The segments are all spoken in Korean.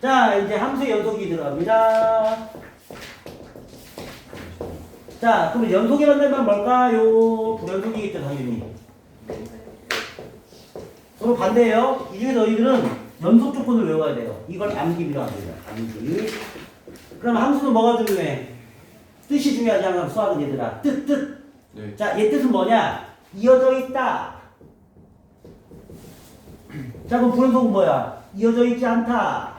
자, 이제 함수 연속이 들어갑니다. 자, 그럼 연속이 만들면 뭘까요? 불연속이겠죠, 당연히. 서로 반대예요. 이 중에 너희들은 연속 조건을 외워야 돼요. 이걸 암기비로 합니다. 암기. 그럼 함수는 뭐가 중요해? 뜻이 중요하지 않아, 수학은 얘들아. 뜻, 뜻. 네. 자, 얘 뜻은 뭐냐? 이어져 있다. 자, 그럼 불연속은 뭐야? 이어져 있지 않다.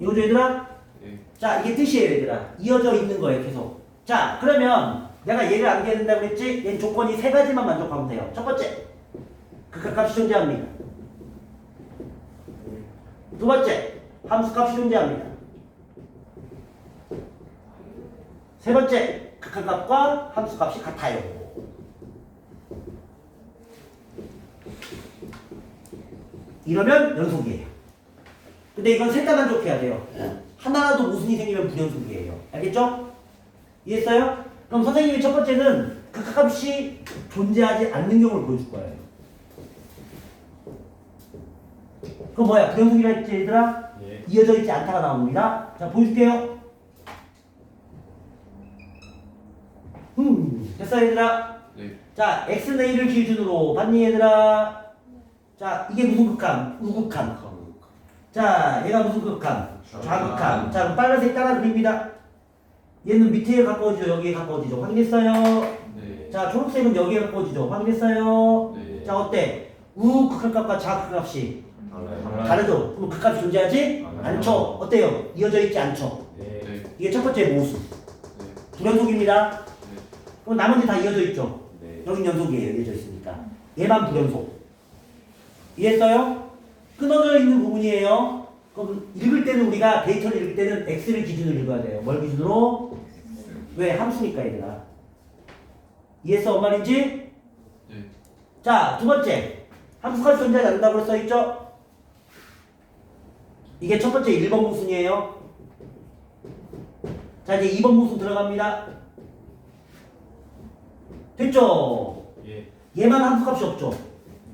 이거죠, 얘들아? 네. 자, 이게 뜻이에요, 얘들아. 이어져 있는 거예요, 계속. 자, 그러면 내가 얘를 암기해야 된다고 그랬지? 얘는 조건이 세 가지만 만족하면 돼요. 첫 번째, 극한값이 존재합니다. 두 번째, 함수값이 존재합니다. 세 번째, 극한값과 함수값이 같아요. 이러면 연속이에요. 근데 이건 셋 다 만족해야 돼요. 하나라도 모순이 생기면 불연속이에요. 알겠죠? 이해했어요? 그럼 선생님이 첫 번째는 극값이 존재하지 않는 경우를 보여줄 거예요. 그럼 뭐야? 불연속이라 했지 얘들아? 예. 이어져 있지 않다가 나옵니다. 자, 보여줄게요. 음, 됐어 얘들아? 네. 자, x는 a를 기준으로 봤니 얘들아? 자, 이게 무슨 극한? 우극한. 자, 얘가 무슨 극한? 좌극한. 자, 그럼 빨간색 따라 그립니다. 얘는 밑에 가까워지죠, 여기에 가까워지죠. 확인했어요? 네. 자, 초록색은 여기에 가까워지죠. 확인했어요? 네. 자, 어때? 우극한값과 좌극한값이 달라요. 다르죠? 그럼 극값이 존재하지? 아, 않죠? 어때요? 이어져 있지 않죠? 네. 네. 이게 첫 번째 모수. 네. 불연속입니다. 그럼 나머지 다 이어져 있죠? 네. 여긴 연속이에요. 이어져 있으니까. 얘만 불연속. 이해했어요? 끊어져 있는 부분이에요. 그럼 읽을 때는 우리가 데이터를 읽을 때는 x를 기준으로 읽어야 돼요. 뭘 기준으로? 왜? 함수니까 얘들아. 이해했어? 뭔 말인지? 네. 자, 두 번째. 함수가 존재하지 않는다고 써있죠? 이게 첫 번째 1번 모순이에요. 자, 이제 2번 모순 들어갑니다. 됐죠? 예. 얘만 함수값이 없죠?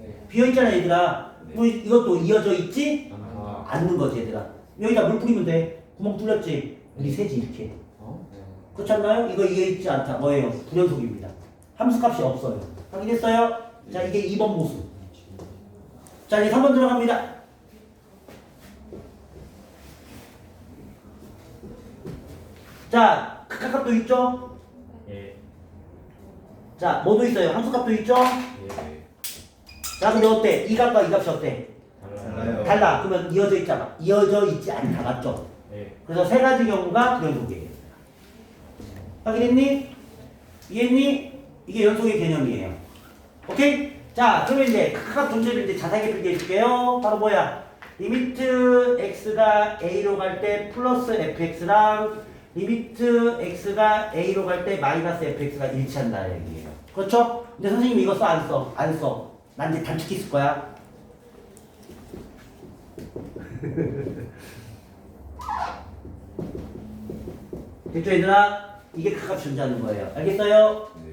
네. 비어있잖아, 얘들아. 네. 뭐 이것도 이어져 있지? 아. 않는 거지, 얘들아. 여기다 물 뿌리면 돼. 구멍 뚫렸지? 우리 세지, 이렇게. 어? 네. 그렇지 않나요? 이거 이해 있지 않다. 뭐예요? 불연속입니다. 함수값이 없어요. 확인했어요? 자, 이게 2번 모순. 자, 이제 3번 들어갑니다. 자, 극값도 있죠? 예. 자, 뭐도 있어요? 함수값도 있죠? 예. 자, 근데 어때? 이 값과 이 값이 어때? 달라요. 달라. 그러면 이어져 있잖아. 이어져 있지 않다. 맞죠? 예. 그래서 세 가지 경우가 불연속이에요. 확인했니? 이해했니? 이게 연속의 개념이에요. 오케이? 자, 그러면 이제 각각 존재를 이제 자세하게 필기해 줄게요. 바로 뭐야? 리미트 x가 a로 갈 때 플러스 fx랑 리미트 x가 a로 갈 때 마이너스 fx가 일치한다 얘기예요. 그렇죠? 근데 선생님 이거 써 안 써? 안 써. 난 이제 단축키 쓸 거야. 됐죠 얘들아? 이게 극값이 존재하는 거예요. 알겠어요? 네.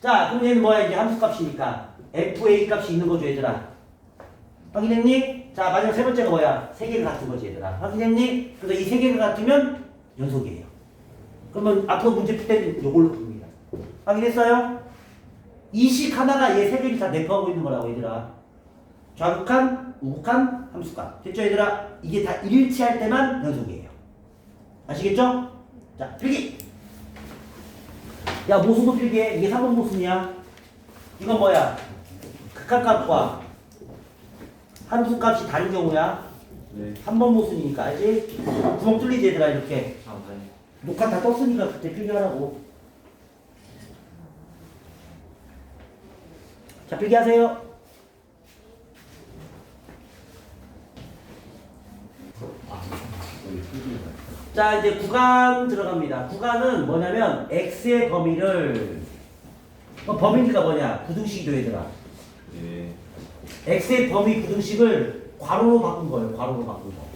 자, 그럼 얘는 뭐야? 이제 함수 값이니까 FA 값이 있는 거죠, 얘들아. 확인했니? 자, 마지막 세 번째가 뭐야? 세 개가 같은 거지, 얘들아. 확인했니? 그래서 이 세 개가 같으면 연속이에요. 그러면 앞으로 문제 풀 때는 이걸로 풉니다. 확인했어요? 이식 하나가 얘 세 개를 다 내포하고 있는 거라고, 얘들아. 좌극한, 우극한, 함수값. 됐죠, 얘들아? 이게 다 일치할 때만 연속이에요. 아시겠죠? 자, 필기! 야, 모순도 필기해. 이게 3번 모순이야. 이건 뭐야? 극한값과 함수값이 다른 경우야. 네. 3번 모순이니까, 알지? 구멍 뚫리지, 얘들아, 이렇게. 아, 네. 녹화 다 떴으니까 그때 필기하라고. 자, 필기하세요. 자, 이제 구간 들어갑니다. 구간은 뭐냐면 x의 범위를 어, 범위니까 뭐냐? 부등식이죠, 얘들아. 예. x의 범위 부등식을 괄호로 바꾼 거예요. 괄호로 바꾼 거.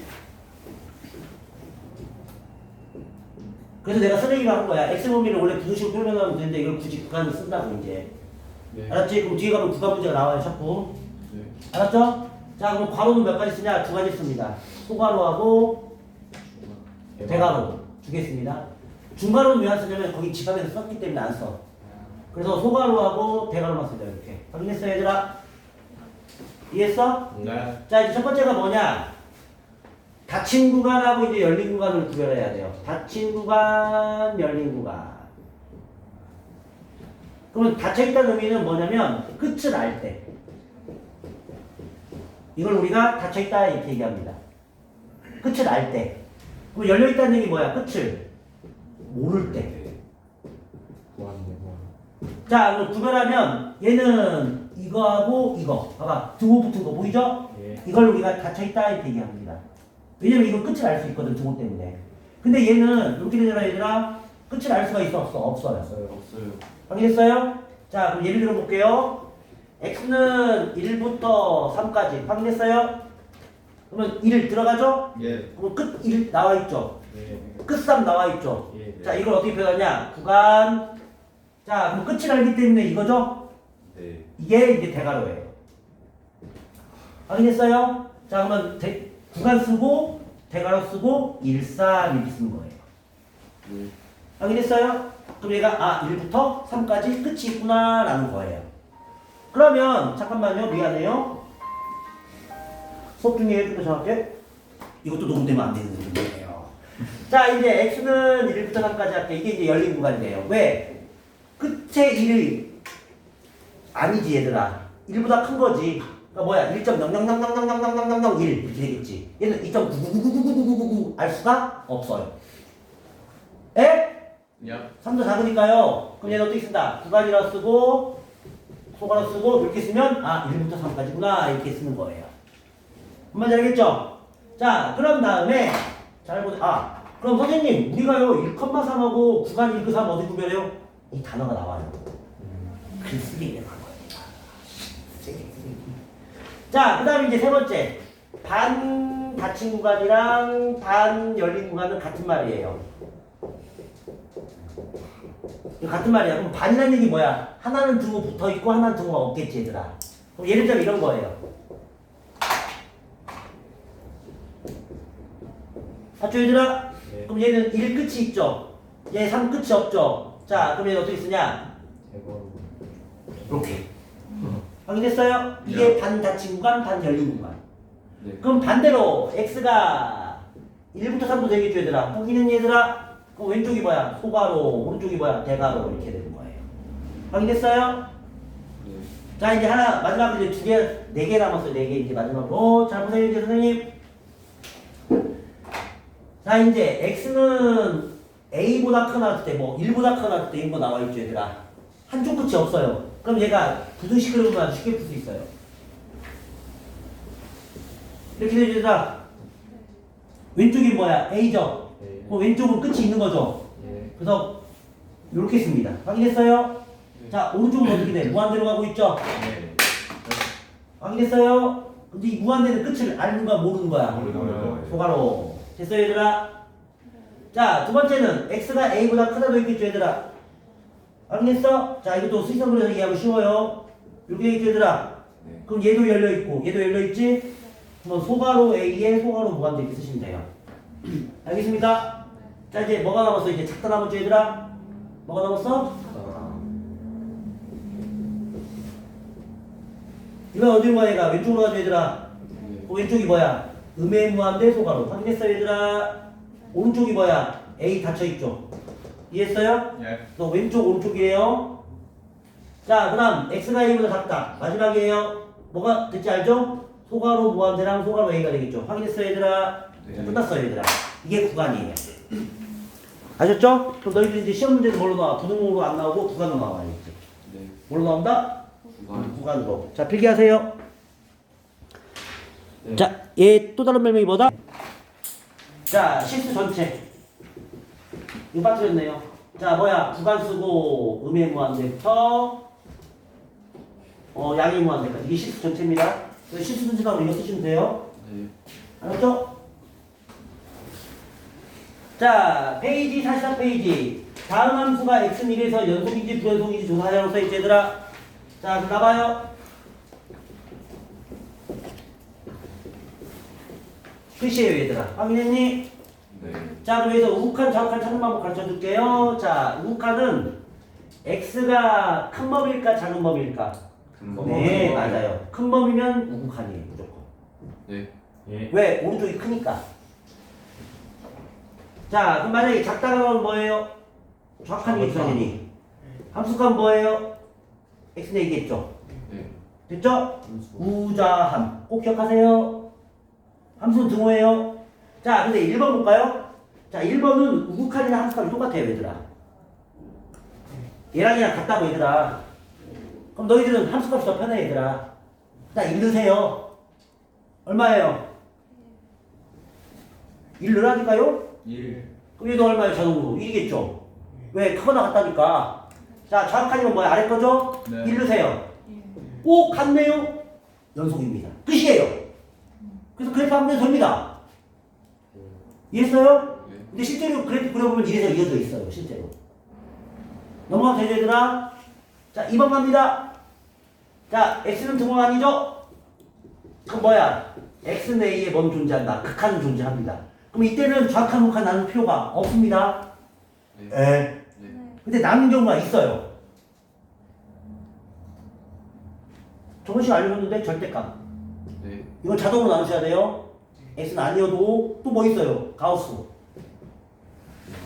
그래서 내가 선생님이 한 거야. x 범위를 원래 부등식으로 표현하면 되는데 이걸 굳이 구간을 쓴다고 이제. 네. 알았지? 그럼 뒤에 가면 구간 문제가 나와요, 자꾸. 네. 알았죠? 자, 그럼 괄호는 몇 가지 쓰냐? 두 가지 씁니다. 소괄호하고 대괄호 씁니다. 중괄호는 왜 안 쓰냐면 거기 집합에서 썼기 때문에 안 써. 그래서 소괄호하고 대괄호만 쓰자 이렇게. 확인했어 얘들아? 이해했어? 네. 자 이제 첫 번째가 뭐냐? 닫힌 구간하고 이제 열린 구간을 구별해야 돼요. 닫힌 구간, 열린 구간. 그러면 닫혀있다는 의미는 뭐냐면 끝을 알 때. 이걸 우리가 닫혀있다 이렇게 얘기합니다. 끝을 알 때. 그럼 열려있다는 얘기 뭐야? 끝을 모를 때. 자, 그럼 구별하면 얘는 이거하고 이거. 봐봐. 두고 붙은 거 보이죠? 예. 이걸 우리가 닫혀있다 이렇게 얘기합니다. 왜냐면 이건 끝을 알 수 있거든, 두고 때문에. 근데 얘는 이렇게 되잖아, 얘들아. 끝을 알 수가 있어, 없어? 없어요. 없어요. 확인했어요? 자, 그럼 예를 들어 볼게요. x는 1부터 3까지. 확인했어요? 그러면 1 들어가죠? 예. 그럼 끝 1 나와 있죠? 예. 끝 3 나와 있죠? 예. 자, 이걸 어떻게 표현하냐? 구간. 자, 그럼 끝을 알기 때문에 이거죠? 네. 이게 이제 대괄호예요. 확인했어요? 자, 그러면 대, 구간 쓰고 대괄호 쓰고 일산 이렇게 쓰는 거예요. 네. 확인했어요? 그럼 얘가 아 1부터 3까지 끝이 있구나 라는 거예요. 그러면 잠깐만요 미안해요. 수업 중에 좀더 정확해. 이것도 녹음되면 안 되는 거예요. 자 이제 x는 1부터 3까지 할게 이게 이제 열린 구간이에요. 왜? 끝에 1이 아니지 얘들아. 1보다 큰 거지. 그러니까 뭐야 1.0000000001 이렇게 되겠지. 얘는 2.999999999알 수가 없어요. 에? 야. 3도 작으니까요. 그럼 얘는 어떻게 쓴다? 구간이라 쓰고 소가라 쓰고 이렇게 쓰면 아 1부터 3까지구나 이렇게 쓰는 거예요. 한마디 알겠죠? 자 그런 다음에 잘 보세요. 아 그럼 선생님 우리가요 1,3하고 구간 1, 2, 3 어디 구별해요? 이 단어가 나와요. 글 쓰기 되는 거예요. 자, 그 다음에 이제 세 번째. 반 닫힌 구간이랑 반 열린 구간은 같은 말이에요. 이거 같은 말이야. 그럼 반이라는 얘기 뭐야? 하나는 등호 붙어 있고 하나는 등호가 없겠지, 얘들아. 그럼 예를 들면 이런 거예요. 맞죠, 얘들아? 네. 그럼 얘는 1 끝이 있죠? 얘 3 끝이 없죠? 자, 그럼 얘는 어떻게 쓰냐? 이렇게. 확인했어요? 이게 반 닫힌 구간, 반 열린 구간. 네. 그럼 반대로 x가 1부터 3도 되겠죠, 얘들아? 확인은 얘들아? 그럼 왼쪽이 뭐야? 소가로, 오른쪽이 뭐야? 대가로 이렇게 되는 거예요. 확인했어요? 네. 자, 이제 하나, 마지막으로 이제 두 개, 네 개 남았어요. 네 개, 이제 마지막으로. 잘 보세요, 이제 선생님. 자, 이제 x는 a보다 크나 때, 뭐, 1보다 크나 때, 이거 나와 있죠, 얘들아. 한쪽 끝이 없어요. 그럼 얘가 부등식으로만 아주 쉽게 풀 수 있어요. 이렇게 되죠, 얘들아. 왼쪽이 뭐야? a죠? 네. 그 왼쪽은 끝이 있는 거죠? 예. 그래서 이렇게 씁니다. 확인했어요? 자, 오른쪽은 어떻게 돼? 무한대로 가고 있죠? 네. 확인했어요? 근데 이 무한대는 끝을 아는 거야, 모르는 거야? 모르는. 소가로. 됐어요, 얘들아? 자, 두 번째는 x가 a보다 크다도 있겠죠, 얘들아? 확인했어? 자, 이것도 수익성분해서 얘기하면 쉬워요. 이렇게 있죠, 얘들아? 네. 그럼 얘도 열려있고, 얘도 열려있지? 그럼 소가로 a에 소가로 무한대 이렇게 쓰시면 돼요. 알겠습니까? 자, 이제 뭐가 남았어? 이제 작다 남았죠, 얘들아? 뭐가 남았어? 이건 어디로 가, 얘가? 왼쪽으로 가죠, 얘들아? 네. 그 왼쪽이 뭐야? 음의 무한대 소가로. 확인했어요, 얘들아? 오른쪽이 뭐야? A 닫혀있죠? 이해했어요? 예. 또 왼쪽, 오른쪽이에요. 자, 그 다음, X가 A보다 작다. 마지막이에요. 뭐가 됐지 알죠? 소가로 무한대랑 소가로 A가 되겠죠? 확인했어요, 얘들아? 네. 끝났어요, 얘들아. 이게 구간이에요. 아셨죠? 그럼 너희들 이제 시험 문제는 뭘로 나와? 부등호로 안 나오고 구간으로 나와야겠지. 네. 뭘로 나온다? 구간. 구간으로. 자, 필기하세요. 네. 자, 얘 또 다른 별명이 뭐다? 자, 실수 전체. 이거 빠뜨렸네요. 자, 뭐야? 구간 쓰고 음의 무한대부터 어, 양의 무한대까지. 이게 실수 전체입니다. 실수 전체라고 이거 쓰시면 돼요. 네. 알았죠? 자, 페이지 44페이지. 다음 함수가 x는 1에서 연속인지 불연속인지 조사하라고 써있지 얘들아. 자, 그럼 나봐요. 끝이에요 얘들아 확인했니? 네. 자 그럼 여기서 우욱한 좌욱한 찾는 방법 가르쳐 줄게요 자 우욱한은 x가 큰 범위일까 작은 범위일까? 큰 거. 네 맞아요 큰 범위면 우욱한이에요 무조건 네. 예. 왜? 오른쪽이 크니까 자 그럼 만약에 작다가 뭐예요? 좌욱한이겠죠 당연히 함수값 뭐예요? x 내기겠죠 네. 됐죠? 우좌함 꼭 기억하세요 함수는 등호예요 자 근데 1번 볼까요? 자 1번은 우극한이나 함수값이 똑같아요 얘들아 얘랑 얘랑 같다고 얘들아 그럼 너희들은 함수값이 더 편해 얘들아 자1 넣으세요 얼마예요? 1 넣으라니까요? 1. 그럼 얘도 얼마예요? 자동으로? 1이겠죠? 왜? 크거나 같다니까. 자 좌극한이면 뭐야 아래 거죠? 네. 1 넣으세요. 오 같네요? 연속입니다. 끝이에요. 그래서 그래프 하면 됩니다. 이해했어요? 네. 근데 실제로 그래프 그려보면 이래서 이어져 있어요 실제로. 넘어가도 되죠 얘들아? 자 2번 갑니다. 자 x는 등호 아니죠? 그럼 뭐야? X는 a에 뭔 존재한다. 극한은 존재합니다 그럼 이때는 좌극한 우극한 나눌 필요가 없습니다 네. 에 네. 근데 남는 경우가 있어요 저번 시간 알려줬는데 절대값 네. 이건 자동으로 나누셔야 돼요. x는 아니어도 또 뭐 있어요? 가우스.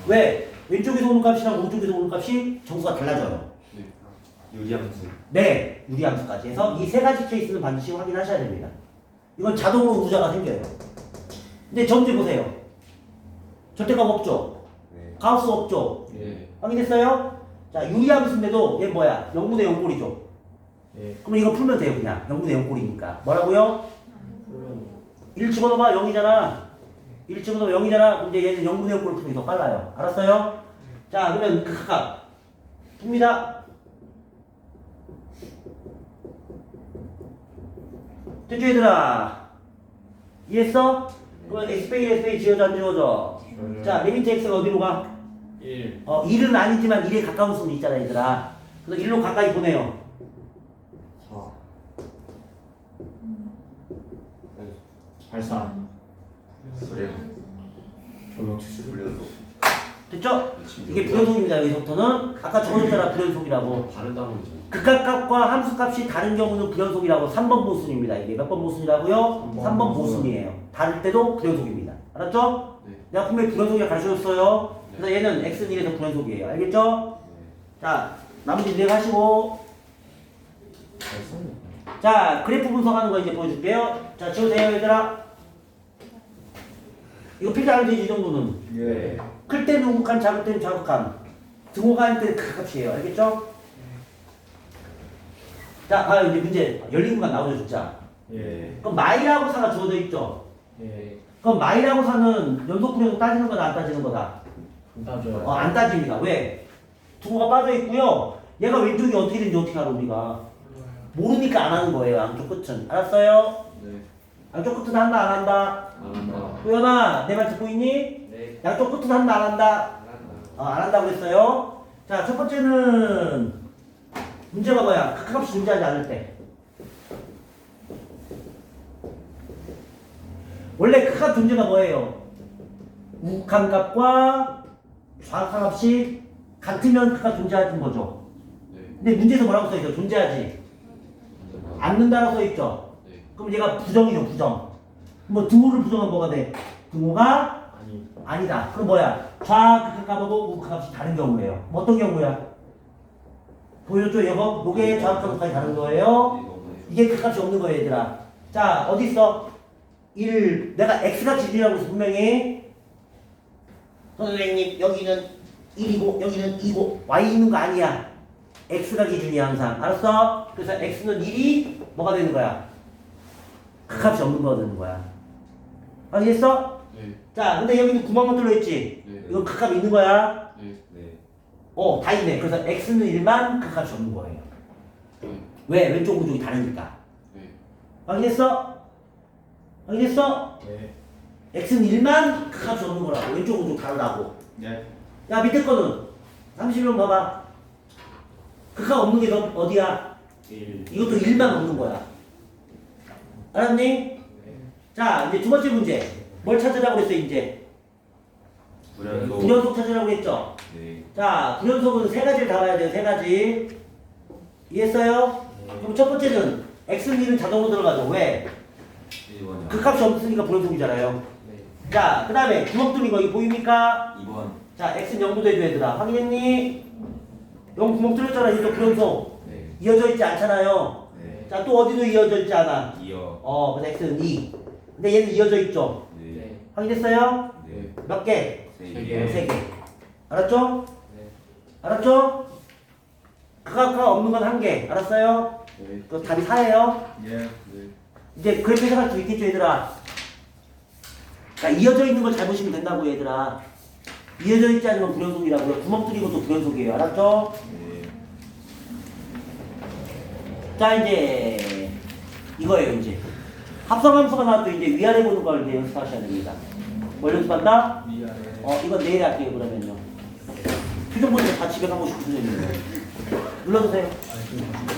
왜? 왼쪽에서 오는 값이랑 오른쪽에서 오는 값이 정수가 달라져요. 네. 유리함수. 네, 유리함수까지 해서 이 세 가지 케이스는 반드시 확인하셔야 됩니다. 이건 자동으로 우자가 생겨요. 근데 점지 보세요. 절대값 없죠? 네. 가우스 없죠? 네. 확인했어요? 자, 유리함수인데도 얘 뭐야? 0분의 0꼴이죠? 예. 그러면 이거 풀면 돼요, 그냥. 0분의 0꼴이니까. 뭐라고요? 1 집어넣어봐 0이잖아 1 집어넣으면 0이잖아 그럼 이제 얘는 0분의 0꼴을 풀면 더 빨라요 알았어요? 자 그러면 각각 풉니다 됐죠 얘들아 이해했어? 빼기 x 빼기 지워져 안 지워져? 자 리미트 x가 어디로 가? 1. 어 1은 아니지만 1에 가까운 수는 있잖아 얘들아 그래서 1로 가까이 보내요 4. 84. 그래요. 조명 추출. 됐죠? 이게 불연속입니다 여기서부터는 아까 적어줬잖아 불연속이라고 다른 단어죠. 극각값과 함수값이 다른 경우는 불연속이라고 3번 모순입니다. 이게 몇 번 모순이라고요? 3번 모순이에요. 다를 때도 불연속입니다. 알았죠? 네. 내가 분명히 불연속이라 가르쳐줬어요. 그래서 얘는 x는 1에서 불연속이에요. 알겠죠? 자, 나머지 네 하시고 잘 썼네. 자, 그래프 분석하는 거 이제 보여줄게요. 자, 지우세요, 얘들아. 이거 필기 안 되지, 이 정도는. 예. 클 때는 우극한, 작을 때는 좌극한. 등호가 할 때는 극값이에요. 알겠죠? 자, 아, 이제 문제. 열린 공간 나오죠, 진짜. 예. 그럼 마이라고 사가 주어져 있죠? 예. 그럼 마이라고 사는 연속분에서 따지는 거다, 안 따지는 거다? 안 따져요. 어, 안 따집니다. 왜? 두호가 빠져 있고요. 얘가 왼쪽이 어떻게 되는지 어떻게 알아, 우리가? 모르니까 안 하는 거예요, 양쪽 끝은. 알았어요? 네. 양쪽 끝은 한다, 안 한다? 안 한다. 도연아, 내 말 듣고 있니? 네. 양쪽 끝은 한다, 안 한다? 안 한다. 어, 안 한다고 그랬어요. 자, 첫 번째는 문제가 뭐야? 극값이 존재하지 않을 때. 원래 극값 존재가 뭐예요? 우극한 값과 좌극한 값이 같으면 극값 존재하는 거죠. 네. 근데 문제에서 뭐라고 써있죠? 존재하지 않는다라고 써있죠. 네. 그럼 얘가 부정이죠, 부정. 뭐 등호를 부정하면 뭐가 돼? 등호가 아니. 아니다. 그럼 뭐야? 좌극값하고 우극값이 다른 경우예요. 뭐 어떤 경우야? 보여줘 이거? 요게 좌극값까지 다른 거예요. 이게 극값이 없는 거예요, 얘들아. 자, 어디 있어? 1. 내가 x가 기준이라고 해서 분명히 선생님 여기는 1이고 여기는 2고 y 있는 거 아니야. x가 기준이야 항상. 알았어? 그래서 x는 1이 뭐가 되는 거야? 극값이 없는 거가 되는 거야. 알겠어? 네. 자, 근데 여기는 구멍만 뚫려 있지. 네. 이건 극값 있는 거야. 네. 네. 어, 다 있네. 그래서 x는 1만 극값이 없는 거예요. 네. 왜? 왼쪽 오른쪽이 다르니까. 네. 확인했어? 확인했어? 네. x는 1만 극값이 없는 거라고. 왼쪽 오른쪽 다르다고. 네. 야, 밑에 거는 30번 봐봐. 극값 없는 게 너, 어디야? 1. 이것도 1만 없는 거야. 알았니? 네. 자, 이제 두 번째 문제. 뭘 찾으라고 그랬어 이제? 불연속. 불연속 찾으라고 했죠? 네. 자, 불연속은 세 가지를 다 봐야 돼요. 세 가지. 이해했어요? 그럼 첫 번째는 x는 2는 자동으로 들어가죠. 왜? 1번. 그 값이 없으니까 불연속이잖아요. 네. 자, 그 다음에 구멍 뚫린 거 여기 보입니까? 2번. 자, x는 0도 돼줘야 되라. 확인했니? 0 구멍 뚫렸잖아. 이거 불연속. 네. 이어져 있지 않잖아요. 네. 자, 또 어디도 이어져 있지 않아. 2요. 어, 그래서 x는 2. 근데 얘는 이어져 있죠. 네. 네. 확인했어요? 네. 몇 개? 세세 개. 개. 세 개. 알았죠? 네. 알았죠? 그각각 없는 건 한 개. 알았어요? 네. 그 답이 4예요. 예. 네. 이제 그래프 해석할 수 있겠죠, 얘들아? 그러니까 이어져 있는 걸 잘 보시면 된다고, 얘들아. 이어져 있지 않으면 불연속이라고요. 구멍 뚫린 것도 불연속이에요. 알았죠? 네. 자, 이제 이거예요, 이제. 합성함수가 나왔도 이제 위아래 보는 걸 이제 연습하셔야 됩니다. 뭘 연습한다? 위아래. 어, 이거 내일 할게요, 그러면요. 표정 보니까 다 집에 가고 싶은 소리예요. 눌러주세요. 아, 좀